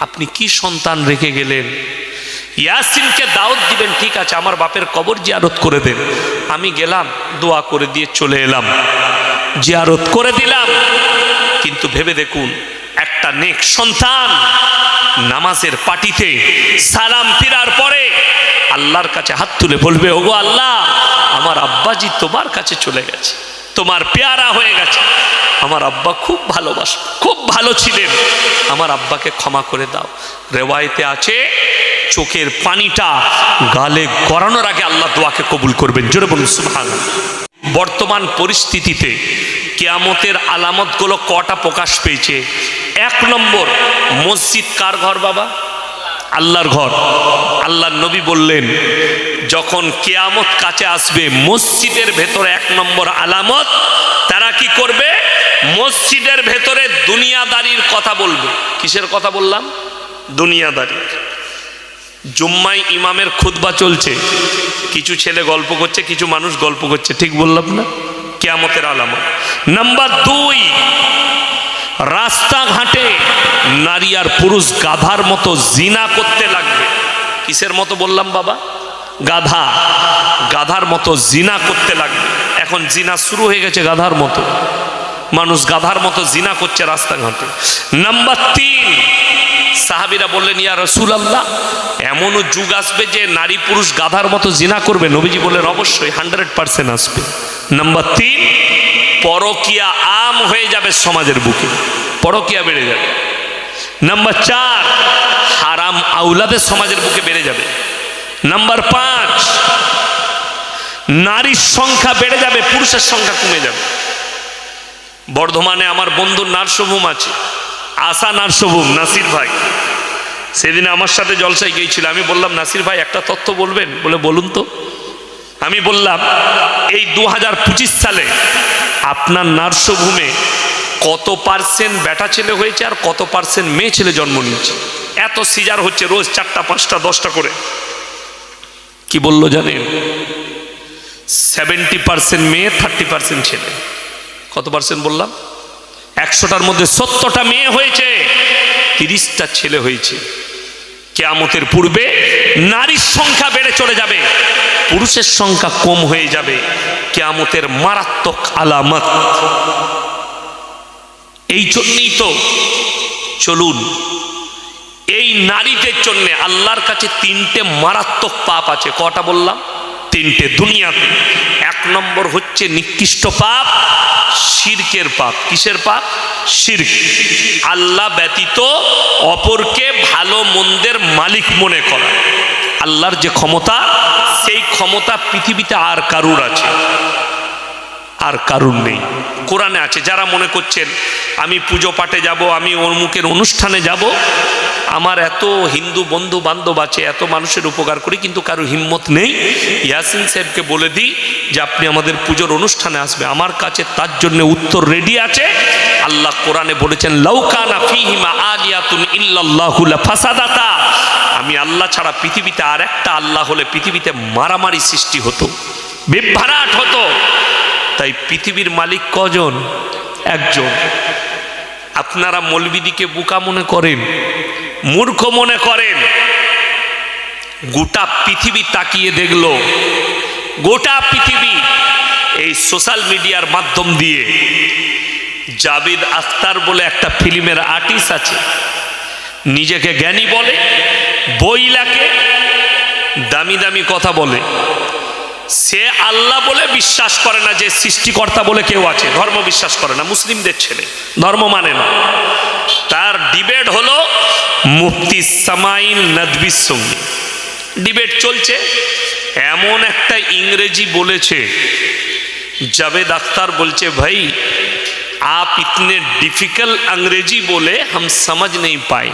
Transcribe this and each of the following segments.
আপনি কি সন্তান রেখে গেলেন? ইয়াসিনকে দাওয়াত দিবেন, ঠিক আছে, আমার বাপের কবর জিয়ারত করে দেন। আমি গেলাম, দোয়া করে দিয়ে চলে এলাম। জিয়ারত করে দিলাম, কিন্তু ভেবে দেখুন, একটা নেক সন্তান নামাজের পাটিতে সালাম ফিরার পরে আল্লাহর কাছে হাত তুলে বলবে, ওগো আল্লাহ, আমার আব্বাজি তোমার কাছে চলে গেছে। তোমার পেয়ারা হয়ে গেছে। আমার আব্বা খুব ভালোবাস, খুব ভালো ছিলেন। আমার আব্বাকে ক্ষমা করে দাও। রেওয়ায়তে আছে, চোখের পানিটা গালে গড়ানোর আগে আল্লাহ দোয়াকে কবুল করবেন। জোরে বলুন সুবহান বর্তমান পরিস্থিতিতে কেয়ামতের আলামতগুলো কটা প্রকাশ পেয়েছে? এক নম্বর, মসজিদ কার ঘর বাবা? আল্লাহর ঘর। আল্লাহর নবী বললেন, যখন কেয়ামত কাছে আসবে, মসজিদের ভেতরে এক নম্বর আলামত, তারা কি করবে? মসজিদের ভেতরে দুনিয়াদারির কথা বলবে। কিসের কথা বললাম? দুনিয়াদারি জুম্মাই ইমামের খুতবা চলছে। কিছু ছেলে গল্প করছে, কিছু মানুষ গল্প করছে। ঠিক বললাম না? কেয়ামতের আলামত। নাম্বার দুই, রাস্তাঘাটে নারী আর পুরুষ গাধার মতো জিনা করতে লাগবে কিসের মতো বললাম বাবা? গাধা। গাধার মতো জিনা করতে লাগবে। এখন জিনা শুরু হয়ে গেছে গাধার মতো। মানুষ গাধার মতো জিনা করছে রাস্তাঘাটে। নাম্বার তিন, সাহাবিরা বললেন, ইয়া রসুল আল্লাহ এমনও যুগ আসবে যে নারী পুরুষ গাধার মতো জিনা করবে? নবীজি বললেন, অবশ্যই, হান্ড্রেড পার্সেন্ট আসবে। নাম্বার তিন, পরকিয়া আম হয়ে যাবে সমাজের বুকে। পরকিয়া বেড়ে যাবে। নাম্বার চার, হারাম আউলাদের সমাজের বুকে বেড়ে যাবে। নাম্বার পাঁচ, নারীর সংখ্যা বেড়ে যাবে, পুরুষের সংখ্যা কমে যাবে। বর্ধমানে আমার বন্ধুর নার্সভূম আছে, আশা নার্সভূম, নাসির ভাই। সেদিন আমার সাথে জলসায় গিয়েছিল, আমি বললাম, নাসির ভাই, একটা তথ্য বলবেন? বলে, বলুন তো। আমি বললাম, এই দু হাজার পঁচিশ সালে আপনার নার্সভূমে কত পার্সেন্ট বেটা ছেলে হয়েছে আর কত পার্সেন্ট মেয়ে ছেলে জন্ম নিয়েছে? এত সিজার হচ্ছে রোজ চারটা, পাঁচটা, দশটা করে। কি বলল জানেন? সেভেন্টি পার্সেন্ট মেয়ে থার্টি পার্সেন্ট ছেলে। কত পার্সেন্ট বললাম? একশোটার মধ্যে সত্তরটা মেয়ে হয়েছে, তিরিশটা ছেলে হয়েছে। কেয়ামতের পূর্বে নারীর সংখ্যা বেড়ে চলে যাবে, পুরুষের সংখ্যা কম হয়ে যাবে। কেয়ামতের মারাত্মক আলামত। এই জন্যই তো চলুন, এই নারীদের জন্য আল্লাহর কাছে তিনটে মারাত্মক পাপ আছে। কটা বললাম? তিনটে দুনিয়াতে। এক নম্বর হচ্ছে নিকৃষ্ট পাপ, শিরকের পাপ। কিসের পাপ? শিরক। আল্লাহ ব্যতীত অপরকে ভালো মন্দের মালিক মনে করা। আল্লাহর যে ক্ষমতা, সেই ক্ষমতা পৃথিবীতে আর কারুর আছে। আর কারুর নেই। কোরআনে আছে, যারা মনে করছেন, আমি পুজো পাঠে যাব, আমি অমুকের অনুষ্ঠানে যাব, আমার এত হিন্দু বন্ধু বান্ধব আছে, এত মানুষের উপকার করি, কিন্তু কারও হিম্মত নেই। ইয়াসিন সাহেবকে বলে দিই যে, আপনি আমাদের পুজোর অনুষ্ঠানে আসবে। আমার কাছে তার জন্য উত্তর রেডি আছে। আল্লাহ কোরআনে বলেছেন লৌকানা ফিহিমা আলিয়াতুন ইল্লাল্লাহুল ফাসাদাতা আমি আল্লাহ ছাড়া পৃথিবীতে আর একটা আল্লাহ হলে পৃথিবীতে মারামারি সৃষ্টি হতো, বিভ্রাট হতো। তাই পৃথিবীর মালিক কজন? একজন। আপনারা মলবিদিকে বোকা মনে করেন, মূর্খ মনে করেন। গোটা পৃথিবী তাকিয়ে দেখল, গোটা পৃথিবী এই সোশ্যাল মিডিয়ার মাধ্যম দিয়ে। জাবিদ আখতার বলে একটা ফিল্মের আর্টিস্ট আছে, নিজেকে জ্ঞানী বলে, বই লাগে, দামি দামি কথা বলে। সে আল্লাহ বলে বিশ্বাস করে না যে সৃষ্টিকর্তা বলে কেউ আছে ধর্ম বিশ্বাস করে না মুসলিমদের ছেলে ধর্ম মানে না তার ডিবেট হলো মুফতি সামাইন নদবির সঙ্গে ডিবেট চলছে এমন একটা ইংরেজি বলেছে জাভেদ আখতার বলছে ভাই आप इतने डिफिकल्ट अंग्रेजी बोले हम समझ नहीं पाए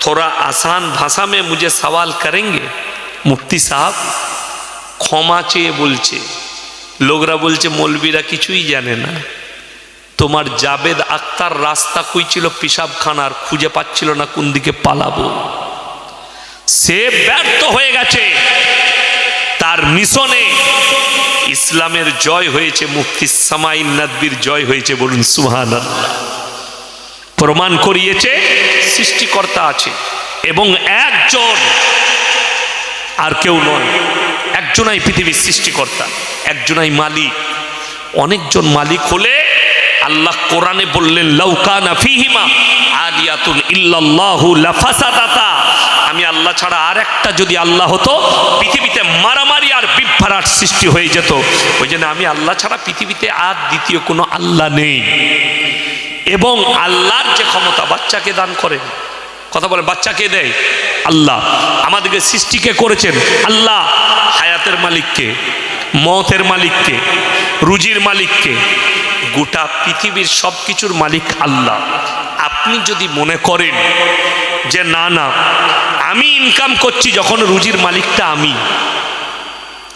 थोड़ा आसान भाषा में मुझे सवाल करेंगे मुफ्ती साहब ক্ষমা চেয়ে বলছে। লোকরা বলছে, মৌলবীরা কিছুই জানে না। তোমার জাবেদ আক্তার রাস্তা কই ছিল পিসাবখানার খুঁজে পাচ্ছিল না কোন দিকে পালাবো। সে ব্যর্থ হয়ে গেছে। তার মিশনে ইসলামের জয় হয়েছে, মুফতি সামাইন নদবির জয় হয়েছে বলুন সুহান প্রমাণ করিয়েছে, সৃষ্টিকর্তা আছে এবং একজন আর কেউ নয়। একজনাই পৃথিবীর সৃষ্টিকর্তা, একজনাই মালিক। অনেকজন মালিক হলে আল্লাহ কোরআনে বললেন লাউকানা ফিহিমা আলিয়াতুন ইল্লাল্লাহু লাফাসাদাতা। আমি আল্লাহ ছাড়া আর একটা যদি আল্লাহ হতো, পৃথিবীতে মারামারি আর বিভ্রাট সৃষ্টি হয়ে যেত। ওই জন্য আমি আল্লাহ ছাড়া পৃথিবীতে আর দ্বিতীয় কোনো আল্লাহ নেই। এবং আল্লাহর যে ক্ষমতা বাচ্চাকে দান করেন কথা বলে বাচ্চাকে দেয়। আল্লাহ আমাদেরকে সৃষ্টিকে করেছেন। আল্লাহ হায়াতের মালিককে, মতের মালিককে, রুজির মালিককে, গোটা পৃথিবীর সব কিছুর মালিক আল্লাহ। আপনি যদি মনে করেন যে, না না, আমি ইনকাম করছি যখন রুজির মালিকটা আমি।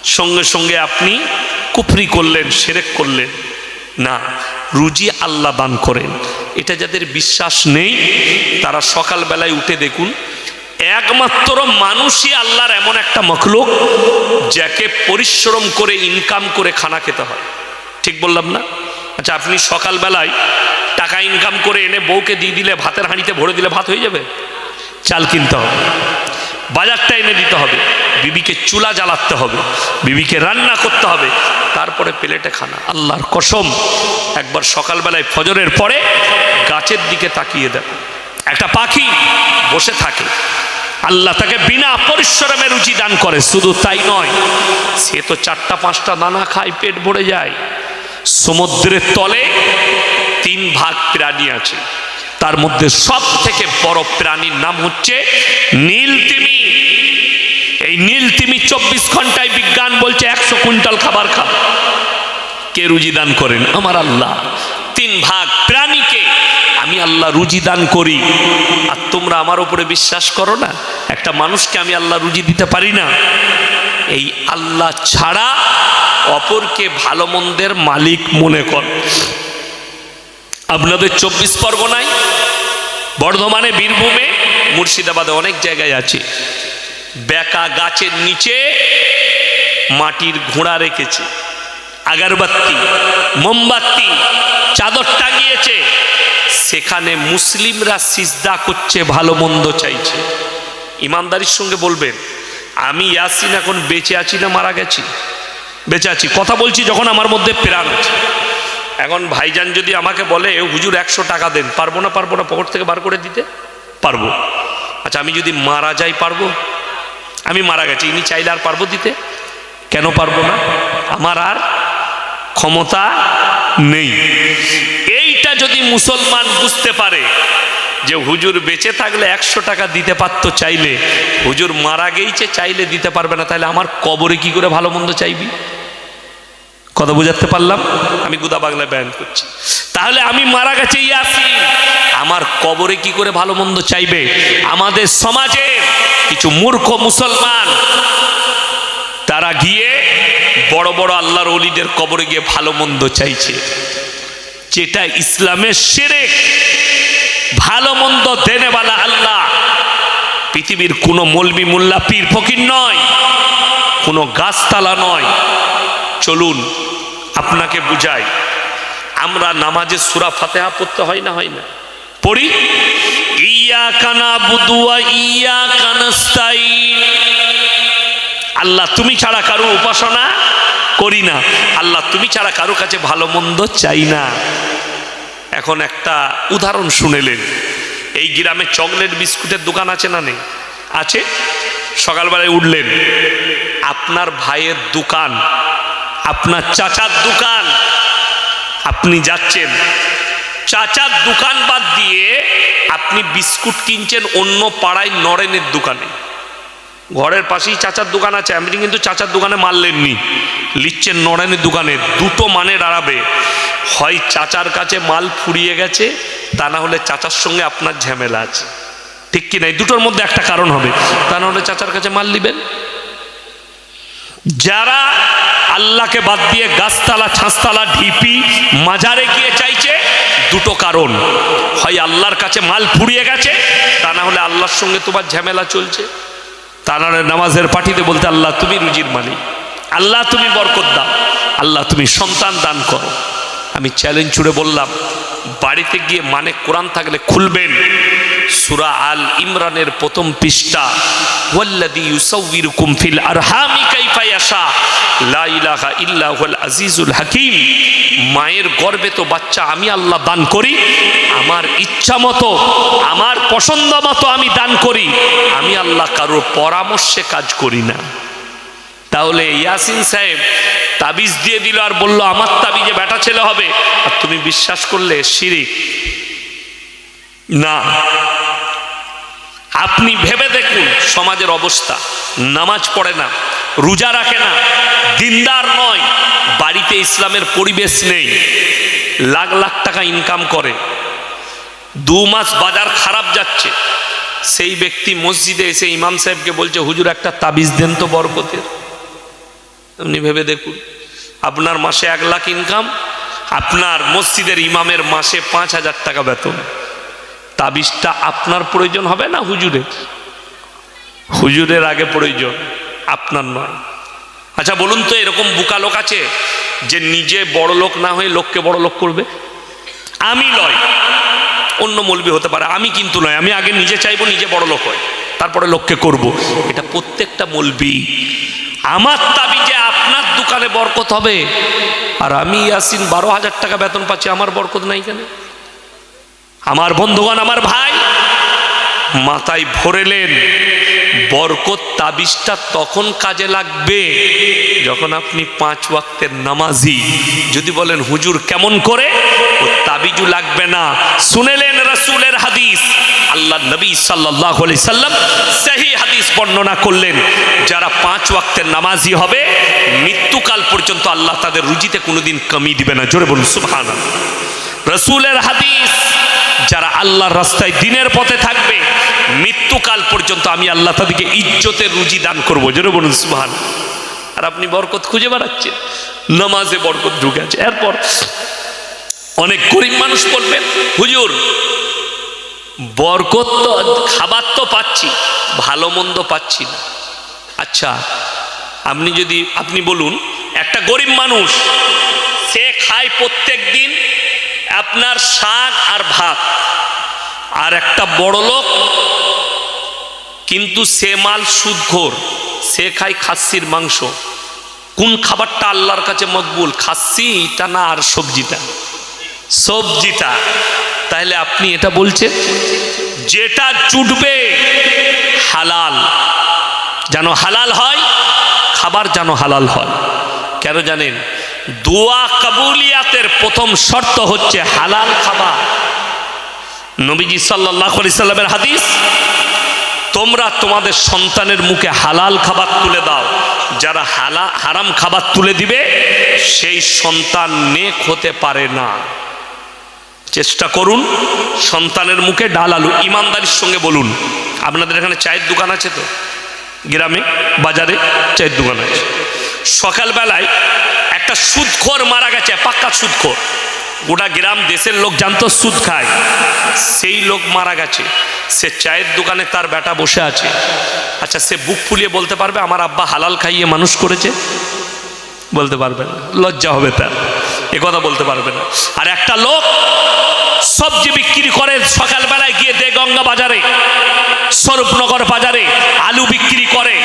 সঙ্গে সঙ্গে আপনি কুফরি করলেন, সেরেক করলেন। না, রুজি আল্লাহ দান করেন। এটা যাদের বিশ্বাস নেই, তারা সকালবেলায় উঠে দেখুন, একমাত্র মানুষই আল্লাহর এমন একটা মখলুক, যাকে পরিশ্রম করে ইনকাম করে খানা খেতে হয়। ঠিক বললাম না? আচ্ছা আপনি সকালবেলায় টাকা ইনকাম করে এনে বউকে দিয়ে দিলে, ভাতের হাঁড়িতে ভরে দিলে ভাত হয়ে যাবে? চাল কিনতে হবে। বাজারটা এনে দিতে হবে। বিবিকে চুলা জ্বালাতে হবে, বিবিকে রান্না করতে হবে, তারপরে প্লেটে খানা। আল্লাহর কসম, একবার সকালবেলায় ফজরের পরে গাছের দিকে তাকিয়ে দেব একটা পাখি বসে থাকে। আল্লাহ তাকে বিনা পরিশ্রমে রুচি দান করে, শুধু তাই নয়, সে তো চারটা, পাঁচটা দানা খায়, পেট ভরে যায়। সমুদ্রের তলে তিন ভাগ প্রাণী আছে। তার মধ্যে সব থেকে বড় প্রাণীর নাম হচ্ছে নীল তিমি এই নীল তিমি চব্বিশ ঘন্টায় বিজ্ঞান বলছে একশো কুইন্টাল খাবার খাবে। কে রুজি দান করেন? আমার আল্লাহ। তিন ভাগ প্রাণীকে আমি আল্লাহ রুজি দান করি। আর তোমরা আমার উপরে বিশ্বাস করো না? একটা মানুষকে আমি আল্লাহ রুজি দিতে পারি না। এই আল্লাহ ছাড়া অপরকে ভালো মন্দের মালিক মনে কর। আপনাদের চব্বিশ পরগনায় বর্ধমানে, বীরভূমে, মুর্শিদাবাদে অনেক জায়গায় আছে। বেকা গাছের নিচে মাটির ঘোড়া রেখেছে। আগারবাত্তি মোমবাতি, চাদর টাঙিয়েছে। সেখানে মুসলিমরা সিজদা করছে, ভালো মন্দ চাইছে। ইমানদারির সঙ্গে বলবেন, আমি ইয়াসিন এখন বেঁচে আছি না মারা গেছি? বেঁচে আছি। কথা বলছি যখন আমার মধ্যে প্রাণ আছে। এখন ভাইজান যদি আমাকে বলে, হুজুর একশো টাকা দেন, পারব না পারব না, পকেট থেকে বার করে দিতে? পারব। আচ্ছা আমি যদি মারা যাই, পারব? আমি মারা গেছি, ইনি চাইলে আর পারব দিতে? কেন পারব না? আমার আর ক্ষমতা নেই। এইটা যদি মুসলমান বুঝতে পারে যে হুজুর বেঁচে থাকলে একশো টাকা দিতে পারতো চাইলে, হুজুর মারা গেইছে, চাইলে দিতে পারবে না, তাহলে আমার কবরে কি করে ভালো মন্দ চাইবি? কথা বুঝাতে পারলাম? আমি গুদা বাংলায় বয়ান করছি। তাহলে আমি মারা গেছে ইয়াসিন। আমার কবরে কি করে ভালো মন্দ চাইবে? আমাদের সমাজে কিছু মূর্খ মুসলমান, তারা গিয়ে বড় বড় আল্লাহর অলিদের কবরে গিয়ে ভালো মন্দ চাইছে। যেটা ইসলামের সেরে ভালো মন্দ দেনেওয়ালা আল্লাহ পৃথিবীর কোনো মলবি মোল্লা পীর ফকির নয়, কোনো গাছতালা নয়। চলুন আপনাকে বুঝাই, আমরা নামাজে সুরা ফাতেহা পড়তে হয় না হয় না? পড়ি? ইয়া কানা বুদুয়া ইয়া কানাস্তাই আল্লাহ তুমি ছাড়া কারও উপাসনা করি না। আল্লাহ তুমি ছাড়া কারও কাছে ভালো মন্দ চাই না। এখন একটা উদাহরণ শুনেলেন। এই গ্রামে চকলেট বিস্কুটের দোকান আছে না নেই? আছে? সকালবেলায় উঠলেন, আপনার ভাইয়ের দোকান আপনার চাচার দোকান। আপনি যাচ্ছেন। চাচার দোকান বাদ দিয়ে আপনি বিস্কুট কিনছেন অন্য পাড়ায় নরেনের দোকানে। ঘরের পাশেই চাচার দোকান আছে। আপনি কিন্তু চাচার দোকানে মারলেননি লিখছেন নরেনের দোকানে। দুটো মানে দাঁড়াবে হয় চাচার কাছে মাল ফুরিয়ে গেছে, তা না হলে চাচার সঙ্গে আপনার ঝামেলা আছে। ঠিক কি নাই দুটোর মধ্যে একটা কারণ হবে। তা না হলে চাচার কাছে মাল নিবেন? যারা আল্লাহকে বাদ দিয়ে গাছতলা, ছাঁচতলা, ঢিপি, মাজারে গিয়ে চাইছে দুটো কারণ। হয় আল্লাহর কাছে মাল ফুরিয়ে গেছে, তা না হলে আল্লাহর সঙ্গে তোমার ঝামেলা চলছে। তা না নামাজের পাঠিতে বলতে আল্লাহ, তুমি রুজির মালিক। আল্লাহ, তুমি বরকত দাও। আল্লাহ, তুমি সন্তান দান করো। আমি চ্যালেঞ্জ ছুড়ে বললাম, বাড়িতে গিয়ে মানে কোরআন থাকলে খুলবেন। সুরা আল ইমরানের প্রথম পৃষ্ঠা, ওয়াল্লাযী ইউসাউবিরুকুম ফিল আরহামি কাইফা ইয়াশা লা ইলাহা আজিজুল হাকীম মায়ের গর্ভে তো বাচ্চা আমি আল্লাহ দান করি আমার ইচ্ছা মতো, আমার পছন্দ মতো আমি দান করি আমি আল্লাহ কারোর পরামর্শে কাজ করি না তাহলে ইয়াসিন সাহেব তাবিজ দিয়ে দিল আর বলল, আমার তাবিজে বেটা ছেলে হবে আর তুমি বিশ্বাস করলে শিরিক? না। আপনি ভেবে দেখুন সমাজের অবস্থা। নামাজ পড়ে না, রোজা রাখে না, দিনদার নয়, বাড়িতে ইসলামের পরিবেশ নেই, লাখ লাখ টাকা ইনকাম করে। দু মাস বাজার খারাপ যাচ্ছে। সেই ব্যক্তি মসজিদে এসে ইমাম সাহেবকে বলছে, হুজুর, একটা তাবিজ দেন তো বরকতের। আপনি ভেবে দেখুন, আপনার মাসে এক লাখ ইনকাম আপনার মসজিদের ইমামের মাসে পাঁচ হাজার টাকা বেতন। তাবিজটা আপনার প্রয়োজন হবে না হুজুরের? হুজুরের আগে প্রয়োজন, আপনার নয়। আচ্ছা বলুন তো, এরকম বুকা লোক আছে যে নিজে বড় লোক না হয়ে লোককে বড় লোক করবে? আমি লয় অন্য মলবি হতে পারে, আমি কিন্তু নয়। আমি আগে নিজে চাইব, নিজে বড় লোক হয়। তারপরে লোককে করব। এটা প্রত্যেকটা মলবি। আমার দাবি যে আপনার দোকানে বরকত হবে। আর আমি ইয়াসিন বারো হাজার টাকা বেতন পাচ্ছি, আমার বরকত নাই কেন আমার বন্ধুগণ, আমার ভাই, মাথায় ভরেলেন, বরকত তাবিজটা তখন কাজে লাগবে যখন আপনি পাঁচ ওয়াক্তের নামাজি। যদি বলেন, হুজুর, কেমন করে? ও তাবিজু লাগবে না। শুনেলেন রাসূলের হাদিস। আল্লাহ নবী আলাইহি সাল্লাম সেই হাদিস বর্ণনা করলেন, যারা পাঁচ ওয়াক্তের নামাজি হবে, মৃত্যুকাল পর্যন্ত আল্লাহ তাদের রুজিতে কোনোদিন কমি দিবে না। জোরে বলুন, সুবহানাল্লাহ। রসুলের হাদিস যারা আল্লাহর রাস্তায় দিনের পথে থাকবে, মৃত্যুকাল পর্যন্ত আমি আল্লাহ তাদেরকে ইজ্জতের রুজি দান করব। যেন বলুন সুহান আর আপনি বরকত খুঁজে বেড়াচ্ছেন। নামাজে বরকত ঢুকে আছে। এরপর অনেক গরিব মানুষ বলবেন হুজুর, বরকত তো, খাবার তো পাচ্ছি, ভালো মন্দ পাচ্ছি না। আচ্ছা আপনি যদি, আপনি বলুন, একটা গরিব মানুষ, সে খায় প্রত্যেক দিন আপনার শাক আর ভাত। আর একটা বড় লোক, কিন্তু সে মাল সুদঘোর, সে খায় খাসির মাংস। কোন খাবারটা আল্লাহর কাছে মকবুল? খাসিটা না আর সবজিটা? সবজিটা। তাহলে আপনি এটা বলছেন, যেটা জুটবে হালাল। যেন হালাল হয়, খাবার যেন হালাল হয়। কেন জানেন? দোয়া কাবুলিয়াতের প্রথম শর্ত হচ্ছে হালাল খাবার। নবীজি সাল্লাহ সাল্লামের হাদিস, তোমরা তোমাদের সন্তানের মুখে হালাল খাবার তুলে দাও। যারা হালা, হারাম খাবার তুলে দিবে, সেই সন্তান নেক হতে পারে না। চেষ্টা করুন সন্তানের মুখে ডাল আলু। ইমানদারির সঙ্গে বলুন। আপনাদের এখানে চায়ের দোকান আছে তো? গ্রামে? বাজারে? চায়ের দোকান আছে। সকালবেলায় একটা সুদখোর মারা গেছে, পাক্কা সুদখোর। গোটা গ্রাম, দেশের লোক জানতো সুদ খায়। সেই লোক মারা গেছে। সে চায়ের দোকানে তার বেটা বসে আছে। আচ্ছা সে বুক ফুলিয়ে বলতে পারবে, আমার আব্বা হালাল খাইয়ে মানুষ করেছে? বলতে পারবে না। লজ্জা হবে তার। এ কথা বলতে পারবে না। আর একটা লোক সবজি বিক্রি করে সকালবেলায় গিয়ে দে গঙ্গা বাজারে, স্বরূপনগর বাজারে, আলু বিক্রি করে।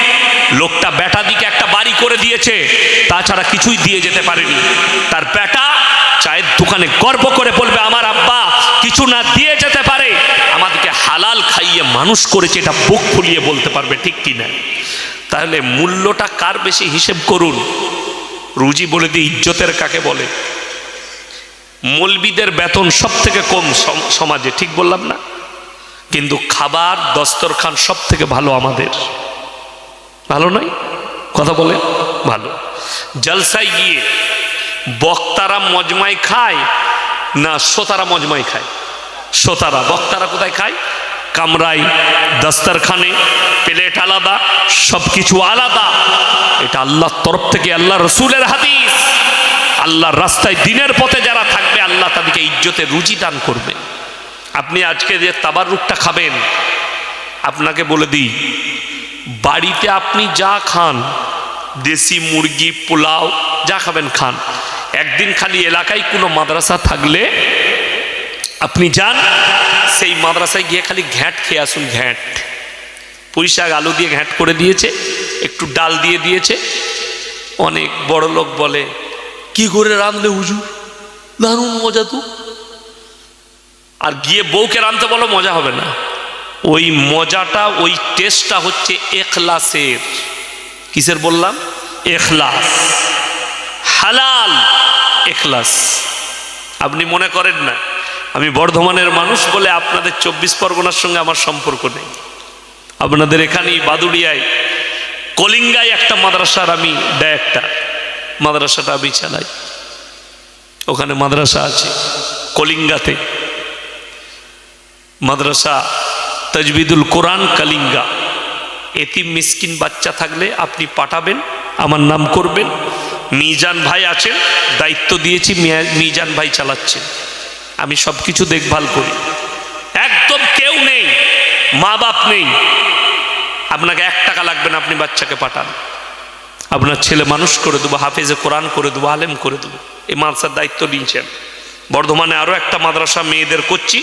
লোকটা বেটা দিকে একটা বাড়ি করে দিয়েছে, তাছাড়া কিছুই দিয়ে যেতে পারেনি। তার বেটা চায়ের দোকানে গর্ব করে বলবে, আমার আব্বা কিছু না দিয়ে যেতে পারে। আমাদেরকে হালাল খাইয়ে মানুষ করেছে, এটা বুক ফুলিয়ে বলতে পারবে ঠিক কি না তাহলে মূল্যটা কার বেশি হিসেব করুন? রুজি বলে দিই ইজ্জতের কাকে বলে? মলবিদের বেতন সব থেকে কম সম- সমাজে, ঠিক বললাম না? কিন্তু খাবার, দস্তরখান সব থেকে ভালো আমাদের। ভালো নয়? কথা বলে? ভালো। জলসায় গিয়ে বক্তারা মজমাই খায় না শ্রোতারা মজমাই খায়? শ্রোতারা, বক্তারা কোথায় খায়? কামরাই, দস্তরখানে, প্লেট আলাদা সব কিছু আলাদা। এটা আল্লাহর তরফ থেকে আল্লাহ রসুলের হাদিস। আল্লাহর রাস্তায় দিনের পথে যারা থাকবে, আল্লাহ তাদেরকে ইজ্জতে রুচি দান করবে। আপনি আজকে যে তাবার রূপটা খাবেন, আপনাকে বলে দিই, বাড়িতে আপনি যা খান, দেশি মুরগি, পোলাও, যা খাবেন খান। একদিন খালি এলাকায় কোনো মাদ্রাসা থাকলে আপনি যান সেই মাদ্রাসায় গিয়ে খালি ঘ্যাঁট খেয়ে আসুন, ঘ্যাঁট। পুঁই শাক আলু দিয়ে ঘ্যাঁট করে দিয়েছে, একটু ডাল দিয়ে দিয়েছে। অনেক বড় লোক বলে, কি করে রাঁধলে হুজুর? দারুণ মজা তো। আর গিয়ে বউকে রাঁধতে বলো, মজা হবে না। ওই মজাটা, ওই টেস্টটা হচ্ছে এখলাসের। কিসের বললাম? এখলাস। হালাল এখলাস। আপনি মনে করেন না আমি বর্ধমানের মানুষ বলে আপনাদের চব্বিশ পরগনার সঙ্গে আমার সম্পর্ক নেই। আপনাদের এখানেই বাদুড়িয়ায়, কলিঙ্গায় একটা মাদ্রাসার আমি ডায়েক্টার মাদ্রাসাটা আমি চালাই। ওখানে মাদ্রাসা আছে, কলিঙ্গাতে। মাদ্রাসা তজবিদুল কোরআন কালিঙ্গা। এতিম মিসকিন বাচ্চা থাকলে আপনি পাঠাবেন, আমার নাম করবেন। মিজান ভাই আছেন, দায়িত্ব দিয়েছি মিজান ভাই চালাচ্ছেন। আমি সব কিছু দেখভাল করি। একদম কেউ নেই মা বাপ নেই। আপনাকে এক টাকা লাগবে না, আপনি বাচ্চাকে পাঠান। আপনার ছেলে মানুষ করে দেবো, হাফেজে কোরআন করে দেবো, আলেম করে দেবো। এই মাদ্রাসার দায়িত্ব নিয়েছেন। বর্ধমানে আরও একটা মাদ্রাসা মেয়েদের করছি।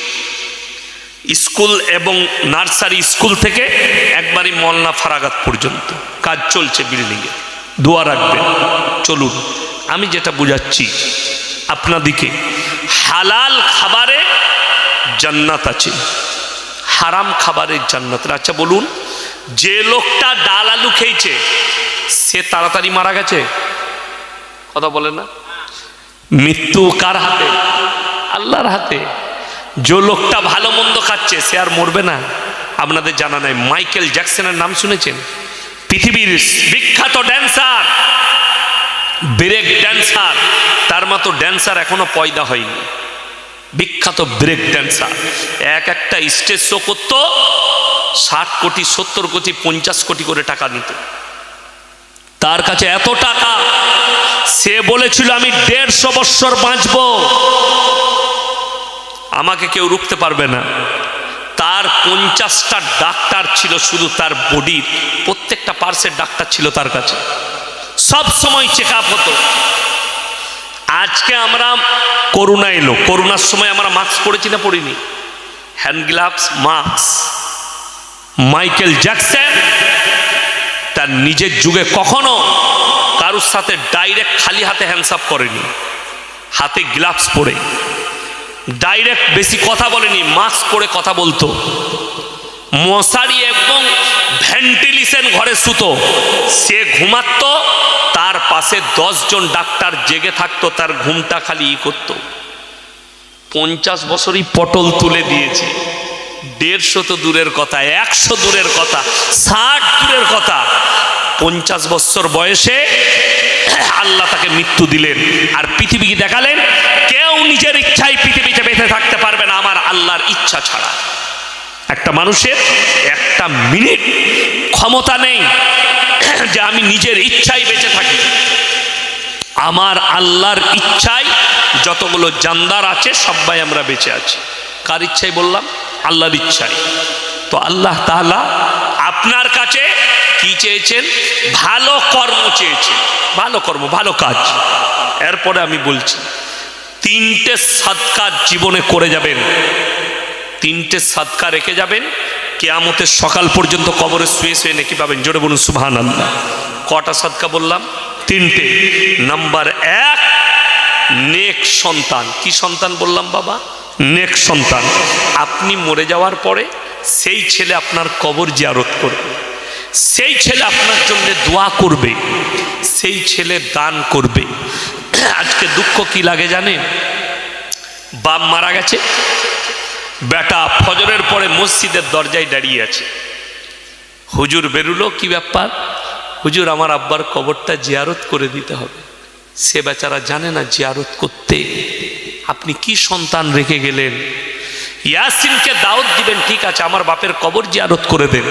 স্কুল এবং নার্সারি স্কুল থেকে একবারই মলনা ফারাগাত পর্যন্ত। কাজ চলছে বিল্ডিংয়ে। দোয়া রাখবেন। চলুন, আমি যেটা বুঝাচ্ছি আপনাদিকে। হালাল খাবারে জান্নাত আছে। হারাম খাবারের জান্নাত আচ্ছা বলুন, যে লোকটা ডাল আলু খেয়েছে, সে তাড়াতাড়ি মারা গেছে? কথা বলে না। মৃত্যু কার হাতে? আল্লাহর হাতে। যে লোকটা ভালো মন্দ খাচ্ছে, সে আর মরবে না। আপনাদের জানা নাই, মাইকেল জ্যাকসনের নাম শুনেছেন? পৃথিবীর বিখ্যাত ড্যান্সার ব্রেক ড্যান্সার তার মতো ড্যান্সার এখনও পয়দা হয়নি। বিখ্যাত ব্রেক ড্যান্সার এক একটা স্টেজ শো করত, ষাট কোটি, সত্তর কোটি, পঞ্চাশ কোটি করে টাকা নিত তার কাছে এত টাকা, সে বলেছিল, আমি দেড়শো বৎসর বাঁচব। আমাকে কেউ রুখতে পারবে না। তার পঞ্চাশটা ডাক্তার ছিল শুধু তার বডির প্রত্যেকটা পার্সের ডাক্তার ছিল তার কাছে। সব সময় চেক আপ হতো। আজকে আমরা করোনা এলো করোনার সময় আমরা মাস্ক পরেছি না পরিনি? Hand gloves mask Michael Jackson তার নিজের যুগে কখনো কারোর সাথে ডাইরেক্ট খালি হাতে হ্যান্ডসাপ করেনি। হাতে গ্লাভস পরে। ডাইরেক্ট বেশি কথা বলেনি মাস্ক পরে কথা বলতো। মশারি এবং ভেন্টিলেশন ঘরে সুতো সে ঘুমাত তার পাশে জন ডাক্তার জেগে থাকতো, তার ঘুমটা খালি ই করতো। পঞ্চাশ বছরই পটল তুলে দিয়েছে। দেড়শো তো দূরের কথা, একশো দূরের কথা, ষাট দূরের কথা। পঞ্চাশ বছর বয়সে আল্লাহ তাকে মৃত্যু দিলেন। আর পৃথিবীকে দেখালেন? কেউ নিজের ইচ্ছায় পৃথিবীতে বেঁচে থাকতে পারবে না, আমার আল্লাহর ইচ্ছা ছাড়া। একটা মানুষের একটা মিনিট ক্ষমতা নেই যে আমি নিজের ইচ্ছায় বেঁচে থাকি। আমার আল্লাহর ইচ্ছায় যতগুলো জানদার আছে সবাই আমরা বেঁচে আছি। কার ইচ্ছাই বললাম? আল্লাহর ইচ্ছায়। তো আল্লাহ তাআলা আপনার কাছে কি চেয়েছেন? ভালো কর্ম চেয়েছেন। ভালো কর্ম, ভালো কাজ। এরপরে আমি বলছি, তিনটে সাদকার জীবনে করে যাবেন। তিনটে সাদকা রেখে যাবেন। কেয়ামতের সকাল পর্যন্ত কবরে শুয়ে শুয়ে নাকি পাবেন। জোরে বলুন সুবহান আল্লাহ কটা সাদকা বললাম? তিনটে। নাম্বার এক, নেক সন্তান। কি সন্তান বললাম বাবা? নেক সন্তান। আপনি মরে যাওয়ার পরে সেই ছেলে আপনার কবর জিয়ারত করবে। সেই ছেলে আপনার জন্য দোয়া করবে। সেই ছেলে দান করবে। আজকে দুঃখ কি লাগে জানেন? বাপ মারা গেছে। বেটা ফজরের পরে মসজিদের দরজায় দাঁড়িয়ে আছে। হুজুর বেরুলো, কি ব্যাপার? হুজুর, আমার আব্বার কবরটা জিয়ারত করে দিতে হবে। সে বেচারা জানে না জিয়ারত করতে। আপনি কি সন্তান রেখে গেলেন? ইয়াসিনকে দাওয়াত দিবেন, ঠিক আছে, আমার বাপের কবর জিয়ারত করে দেন।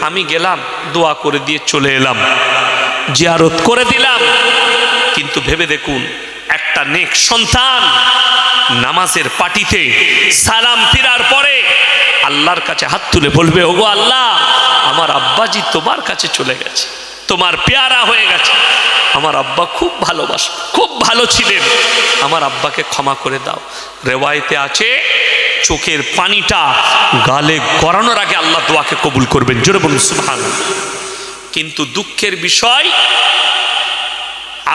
আমি গেলাম, দোয়া করে দিয়ে চলে এলাম। জিয়ারত করে দিলাম, কিন্তু ভেবে দেখুন একটা নেক সন্তান নামাজের পাটিতে সালাম ফিরার পরে আল্লাহর কাছে হাত তুলে বলবে, ওগো আল্লাহ, আমার আব্বাজি তোমার কাছে চলে গেছে, তোমার পেয়ারা হয়ে গেছে, আমার আব্বা খুব ভালোবাস, খুব ভালো ছিলেন, আমার আব্বাকে ক্ষমা করে দাও। রেওয়ায়তে আছে, চোখের পানিটা গালে গড়ানোর আগে আল্লাহ দোয়াকে কবুল করবেন। জোরে বলুন সুবহান কিন্তু দুঃখের বিষয়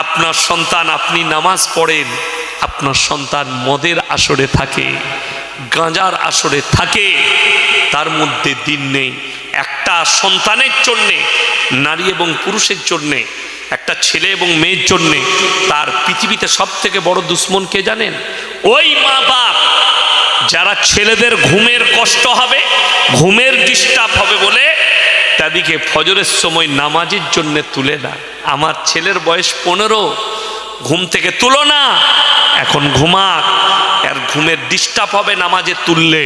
আপনার সন্তান আপনি নামাজ পড়েন, আপনার সন্তান মদের আসরে থাকে, গাঁজার আসরে থাকে, তার মধ্যে দিন নেই। একটা সন্তানের জন্যে, নারী এবং পুরুষের জন্যে, একটা ছেলে এবং মেয়ের জন্যে, তার পৃথিবীতে সব থেকে বড় দুশ্মন কে জানেন? ওই মা বাপ, যারা ছেলেদের ঘুমের কষ্ট হবে, ঘুমের ডিস্টার্ব হবে বলে তাদেরকে ফজরের সময় নামাজের জন্য তুলে না আমার ছেলের বয়স পনেরো, ঘুম থেকে তুলো না। এখন ঘুমাক আর ঘুমের ডিস্টার্ব হবে নামাজে তুললে।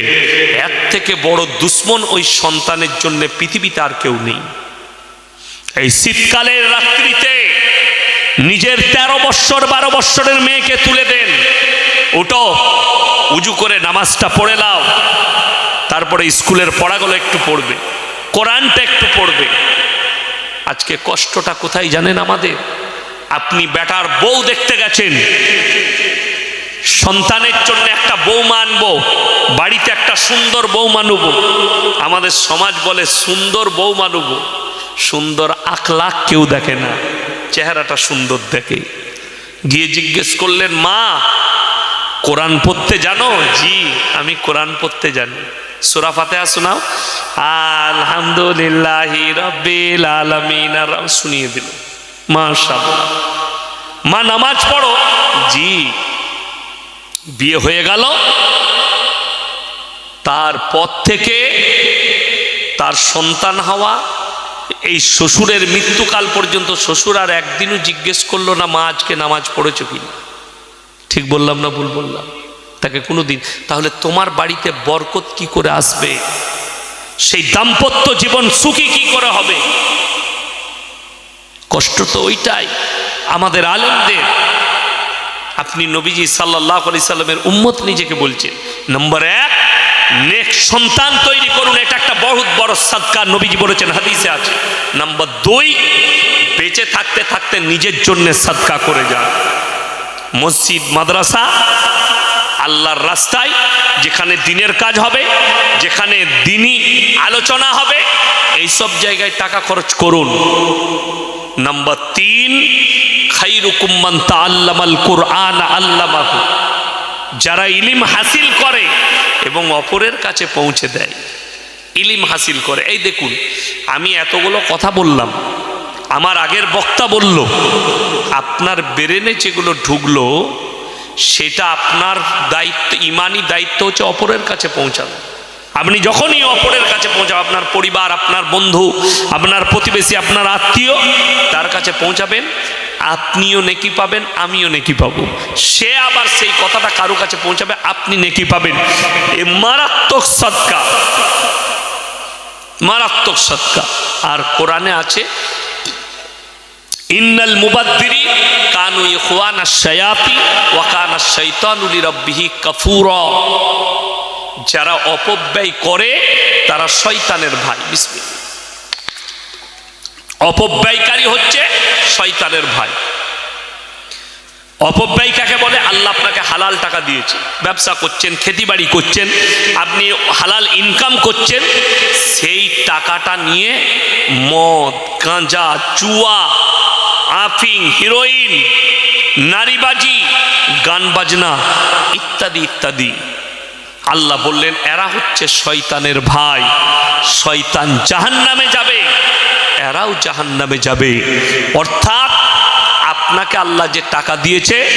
এর থেকে বড় দুশ্মন ওই সন্তানের জন্য পৃথিবীতে আর কেউ নেই। এই শীতকালের রাত্রিতে নিজের তেরো বৎসর, বারো বৎসরের মেয়েকে তুলে দেন। ওটো উজু করে নামাজটা পড়ে লাও তারপরে স্কুলের পড়াগুলো একটু পড়বে, কোরআনটা একটু পড়বে। আজকে কষ্টটা কোথায় জানেন আমাদের? আপনি বেটার বউ দেখতে গেছেন। সন্তানের জন্য একটা বউ মানবো বাড়িতে একটা সুন্দর বউ মানব আমাদের সমাজ বলে সুন্দর বউ মানব সুন্দর আখলাখ কেউ দেখে না, চেহারাটা সুন্দর দেখে। গিয়ে জিজ্ঞেস করলেন, মা, কোরআন পড়তে জানো? জি, আমি কোরআন পড়তে জানি। সুরা ফাতেহা শোনাও। আলহামদুলিল্লাহ আলামিন, আর শুনিয়ে দিল মাশাআল্লাহ। মা, নামাজ পড়ো। জি। বিয়ে হয়ে গেল। তারপর থেকে তার সন্তান হওয়া, এই শ্বশুরের মৃত্যুকাল পর্যন্ত শ্বশুর আর একদিনও জিজ্ঞেস করল না, মা আজকে নামাজ পড়েছো কিনা? ঠিক বললাম না, ভুল বললাম? তাকে কোনো দিন তাহলে তোমার বাড়িতে বরকত কি করে আসবে? সেই দাম্পত্য জীবন সুখী কি করে হবে? কষ্ট তো ওইটাই। আমাদের আলেমদের, আপনি নবীজি সাল্লাহ আলি সাল্লামের উম্মত নিজেকে বলছেন। নম্বর এক নেক্সট সন্তান তৈরি করুন, এটা একটা বহুত বড় সৎকার নবীজি বলেছেন, হাদিসে আছে। নাম্বার দুই, বেঁচে থাকতে থাকতে নিজের জন্য সৎকা করে যান। মসজিদ, মাদ্রাসা আল্লাহর রাস্তায়, যেখানে দিনের কাজ হবে, যেখানে দিনই আলোচনা হবে এই সব জায়গায় টাকা খরচ করুন। নাম্বার তিন খাইরুকুম্মান তাল্লামাল কোরআন আল্লামাহু। যারা ইলিম হাসিল করে এবং অপরের কাছে পৌঁছে দেয়, ইলিম হাসিল করে। এই দেখুন, আমি এতগুলো কথা বললাম, আমার আগের বক্তা বলল, আপনার বেরেনে যেগুলো ঢুকলো সেটা আপনার দায়িত্ব, ইমানি দায়িত্ব হচ্ছে অপরের কাছে পৌঁছানো। আপনি যখনই অপরের কাছে পৌঁছাবেন, আপনার পরিবার, আপনার বন্ধু, আপনার প্রতিবেশী, আপনার আত্মীয়, তার কাছে পৌঁছাবেন, আপনিও নেকি পাবেন, আমিও নেকি পাবো। সে আবার সেই কথাটা কারও কাছে পৌঁছাবে, আপনি নেকি পাবেন। এ মারাত্মক সৎকা মারাত্মক সৎকা আর কোরআনে আছে ইন্নাল মুবাদ্দিরি কানু ইখওয়ানা শায়াতি ওয়া কানা শাইতানু লিরাব্বিহি কাফুরা। যারা অপব্যয় করে, তারা শয়তানের ভাই। অপব্যয়কারী হচ্ছে শয়তানের ভাই। অপব্যয় কাকে বলে? আল্লাহ আপনাকে হালাল টাকা দিয়েছে। ব্যবসা করছেন, খেতিবাড়ি করছেন, আপনি হালাল ইনকাম করছেন, সেই টাকাটা নিয়ে মদ, গাঁজা, চুয়া আফিং, হিরোইন, নারীবাজি, গান বাজনা, ইত্যাদি ইত্যাদি। আল্লাহ বললেন, এরা হচ্ছে শয়তানের ভাই। শয়তান জাহান নামে যাবে। এরাও জাহান নামে যাবে। অর্থাৎ আপনাকে আল্লাহ যে টাকা দিয়েছে,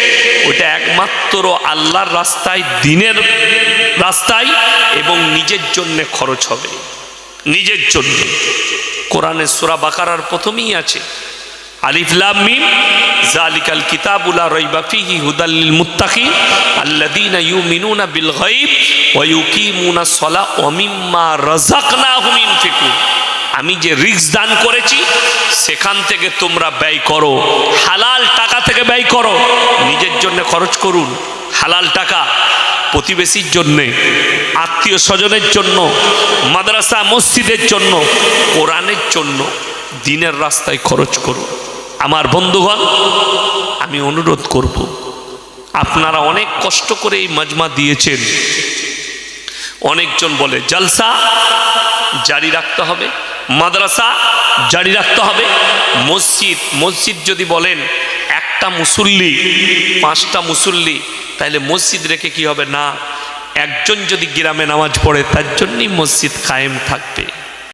ওটা একমাত্র আল্লাহর রাস্তায়, দিনের রাস্তায় এবং নিজের জন্য খরচ হবে। নিজের জন্য। কোরআনের সোরা বাকারার প্রথমেই আছে জালিকাল বিল আমি যে রিক্স দান করেছি, সেখান থেকে তোমরা ব্যয় করো। হালাল টাকা থেকে ব্যয় করো। নিজের জন্য খরচ করুন। হালাল টাকা প্রতিবেশীর জন্যে, আত্মীয় স্বজনের জন্য, মাদ্রাসা, মসজিদের জন্য, কোরআনের জন্য, দিনের রাস্তায় খরচ করুন। আমার বন্ধুগণ, আমি অনুরোধ করব, আপনারা অনেক কষ্ট করে এই মজমা দিয়েছেন। অনেকজন বলে, জলসা জারি রাখতে হবে, মাদ্রাসা জারি রাখতে হবে, মসজিদ মসজিদ যদি বলেন একটা মুসল্লি, পাঁচটা মুসল্লি তাহলে মসজিদ রেখে কি হবে? না, একজন যদি গ্রামে নামাজ পড়ে, তার জন্যই মসজিদ কায়েম থাকবে।